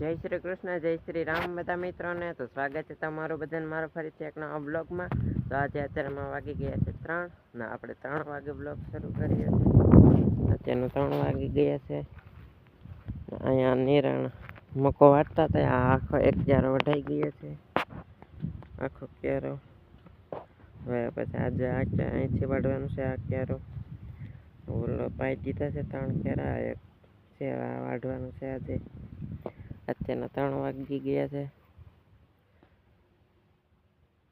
જય શ્રી કૃષ્ણ, જય શ્રી રામ બધા મિત્રોને. તો સ્વાગત છે તમારું બધાને મારો ફરીથી એક નવા બ્લોગમાં. તો આજે અત્યારમાં વાગી ગયા છે ત્રણ. ને, આપણે ત્રણ વાગે બ્લોગ શરૂ કરીએ છીએ. અત્યારનું ત્રણ વાગી ગયા છે. અહીંયા નિરણ મકો વાટતા હતા, આ આખો એક ક્યારો વઢાઈ ગયો છે. આખો ક્યારો. હવે પછી આજે આ અહીંથી વાઢવાનું છે આ ક્યારો. ઓલો પાઈ દીધા છે ત્રણ ક્યારા, એક છે વાઢવાનું છે આજે. અત્યારના ત્રણ વાગી ગયા છે.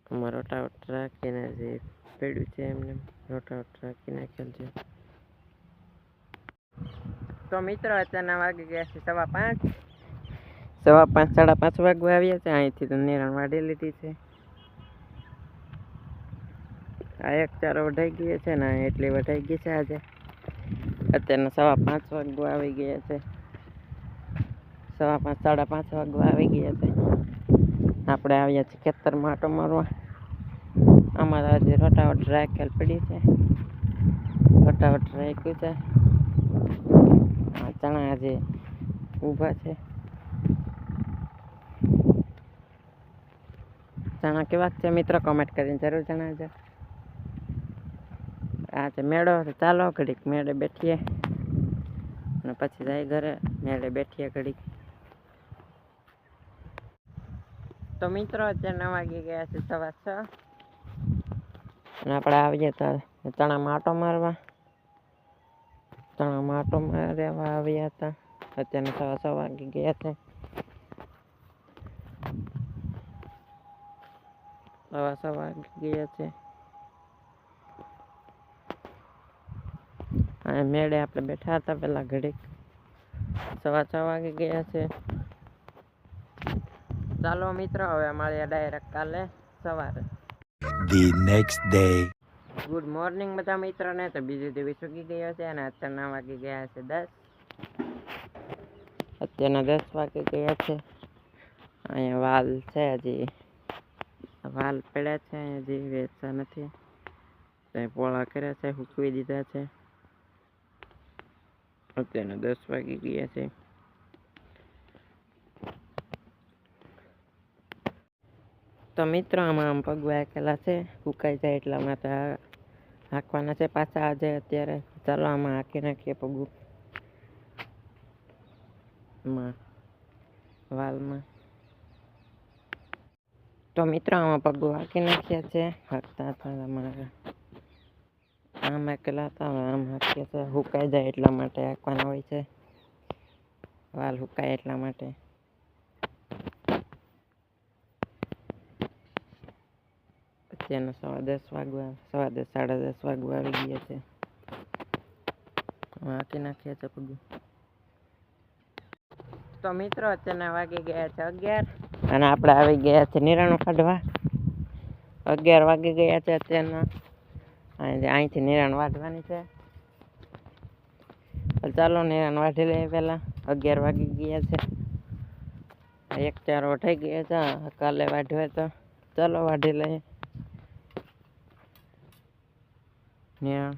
અમારો રોટાવટ રાખીને જે પેડ્યું છે એમને. રોટાવટ રાખી નાખેલ છે. તો મિત્રો અત્યારના વાગી ગયા છે સવા પાંચ. સવા પાંચ સાડા પાંચ વાગવા આવ્યા છે. અહીંથી તો નિરણ વાઢી લીધી છે. આ એક ચારો વઢાઈ ગયો છે ને એટલી વઢાઈ ગઈ છે આજે. અત્યારના સવા પાંચ વાગવા આવી ગયા છે. સવા પાંચ સાડા પાંચ વાગવા આવી ગયા છે. આપણે આવ્યા છીએ ખેતરમાં આટો મારવા. અમારા આજે રોટાવટ રાખેલ પડી છે. રોટાવટ રાખ્યું છે. આ ચણા આજે ઊભા છે. ચણા કેવા છે મિત્રો? કમેન્ટ કરીને જરૂર જણાવજો. આ છે મેળો ચાલો ઘડીક મેળે બેઠીએ. અને પછી જાય ઘરે, મેળે બેઠીએ ઘડીક. તો મિત્રો, અત્યારે નવ વાગી ગયા છે સવા છ. અને આપણે આવીએ તો ચણામાં આટો મારવા. ચણામાં આટો મારવા આવ્યા હતા. અત્યારે સવા છ વાગી ગયા છે. સવા છ વાગી ગયા છે. અને મેળે આપણે બેઠા હતા પેલા ઘડીક. સવા છ વાગી ગયા છે. ચાલો મિત્રો હવે મળીએ ડાયરેક્ટ કાલે સવારે. The next day. Good morning બધા મિત્રોને. તો બીજો દિવસ ઉગી ગયો છે અને અત્યારના વાગી ગયા છે દસ. અત્યારના દસ વાગી ગયા છે. અહીંયા વાલ છે હજી. વાલ પડ્યા છે હજી વેચતા નથી. તો પોળા કર્યા છે સૂકવી દીધા છે. અત્યારના દસ વાગી ગયા છે. તો મિત્રો, આમાં આમ પગ વાકેલા છે સુકાઈ જાય એટલા માટે હાંકવાના છે પાછા આજે અત્યારે ચાલો આમાં હાંકી નાખીએ પગું. વાલમાં. તો મિત્રો, આમાં પગું હાંકી નાખ્યા છે, હાંકતા હતા અમારા. આમ હાંકેલા હતા, હવે આમ હાંકીએ છે, હુકાઈ જાય એટલા માટે હાંકવાના હોય છે. વાલ હુકાય એટલા માટે. અત્યારના સવા દસ વાગવા સવા દસ સાડા દસ વાગવા આવી ગયા છે. હાંકી નાખ્યા છે પગું. તો મિત્રો અત્યારના વાગી ગયા છે અગિયાર. અને આપણે આવી ગયા છે નિરાણું કાઢવા. અગિયાર વાગી ગયા છે અત્યારના. અહીંથી નિરાણ વાઢવાની છે. ચાલો નિરાણ વાઢી લઈએ પહેલાં. અગિયાર વાગી ગયા છે. એક ચાર વઢાઈ ગયા છે. કાલે વાઢવે તો ચાલો વાઢી લઈએ. નિરાણ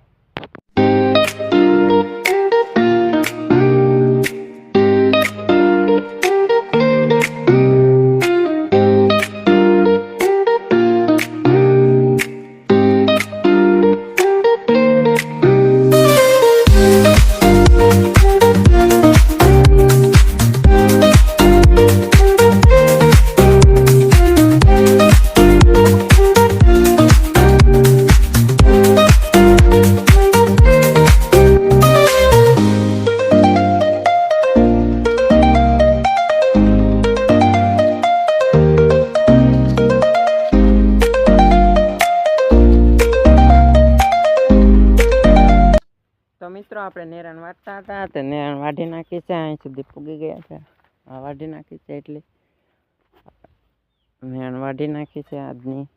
મિત્રો આપણે નેરણ વાટતા હતા તે નેરણ વાઢી નાખી છે, અહીં સુધી પૂગી ગયા છે. આ વાઢી નાખી છે એટલે નેરણ વાઢી નાખી છે આજની.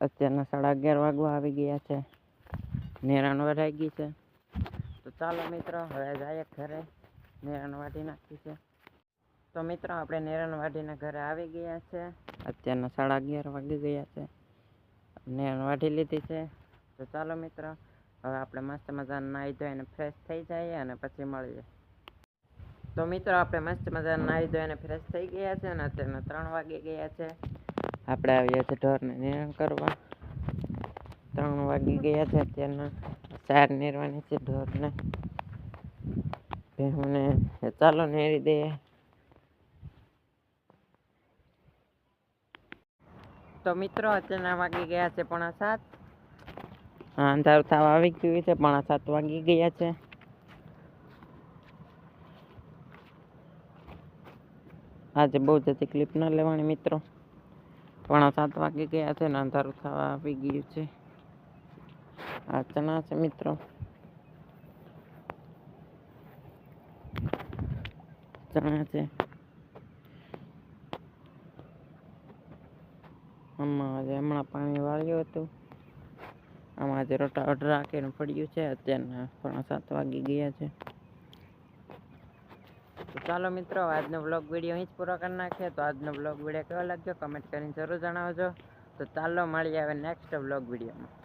અત્યારના સાડા અગિયાર વાગવા આવી ગયા છે. નેરણ વઢાઈ ગઈ છે. તો ચાલો મિત્રો, હવે જઈએ ઘરે. નેરણ વાઢી નાખી છે. તો મિત્રો, આપણે નેરણ વાઢીને ઘરે આવી ગયા છે. અત્યારના સાડા અગિયાર વાગી ગયા છે. નેરણ વાઢી લીધી છે. તો ચાલો મિત્રો હવે આપણે મસ્ત મજાના નાહી ધોઈને ફ્રેશ થઈ જઈએ અને પછી મળીએ. તો મિત્રો, આપણે મસ્ત મજાના નાહી ધોઈને ફ્રેશ થઈ ગયા છે અને અત્યારના ત્રણ વાગી ગયા છે. આપણે આવ્યા છે ઢોરને નિર્ણ કરવા. ત્રણ વાગી ગયા છે અત્યારના. ચાર નિર્વાની છે ઢોરને. ભેહુને ચાલો નેરી દઈએ. તો મિત્રો, અત્યારના વાગી ગયા છે પોણા સાત. અંધારું થવા આવી ગયું છે, પણ સાત વાગી ગયા છે. આજે બહુ જતી ક્લિપ ન લેવાની મિત્રો. પણ સાત વાગી ગયા છે ને અંધારું થવા આવી ગયું છે. આ ચણા છે મિત્રો. ચણા છે. હમણાં હમણાં પાણી વાળ્યું હતું. આમાં આજે રોટા અઢ રાખીને પડ્યું છે. અત્યારના પણ સાત વાગી ગયા છે. તો ચાલો મિત્રો, આજનો બ્લોગ વીડિયો અહીં જ પૂરો કરી નાખીએ. તો આજનો બ્લોગ વીડિયો કેવો લાગ્યો? કમેન્ટ કરીને જરૂર જણાવજો. તો ચાલો, મળીએ હવે નેક્સ્ટ બ્લોગ વિડીયોમાં